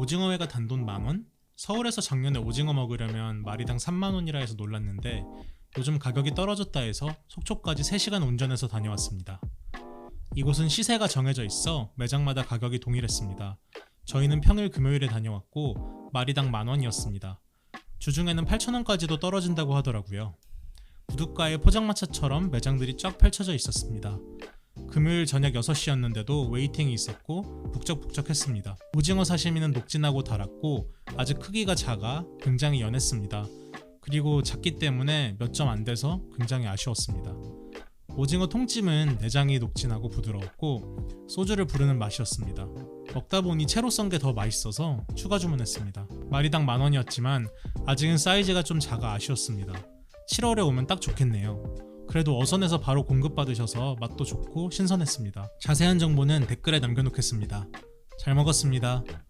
오징어회가 단돈 만원? 서울에서 작년에 오징어 먹으려면 마리당 3만원이라 해서 놀랐는데 요즘 가격이 떨어졌다 해서 속초까지 3시간 운전해서 다녀왔습니다. 이곳은 시세가 정해져 있어 매장마다 가격이 동일했습니다. 저희는 평일 금요일에 다녀왔고 마리당 만원이었습니다. 주중에는 8천원까지도 떨어진다고 하더라고요. 부둣가에 포장마차처럼 매장들이 쫙 펼쳐져 있었습니다. 금요일 저녁 6시였는데도 웨이팅이 있었고 북적북적했습니다. 오징어 사시미는 녹진하고 달았고 아직 크기가 작아 굉장히 연했습니다. 그리고 작기 때문에 몇 점 안 돼서 굉장히 아쉬웠습니다. 오징어 통찜은 내장이 녹진하고 부드러웠고 소주를 부르는 맛이었습니다. 먹다 보니 채로 썬 게 더 맛있어서 추가 주문했습니다. 마리당 만 원이었지만 아직은 사이즈가 좀 작아 아쉬웠습니다. 7월에 오면 딱 좋겠네요. 그래도 어선에서 바로 공급받으셔서 맛도 좋고 신선했습니다. 자세한 정보는 댓글에 남겨놓겠습니다. 잘 먹었습니다.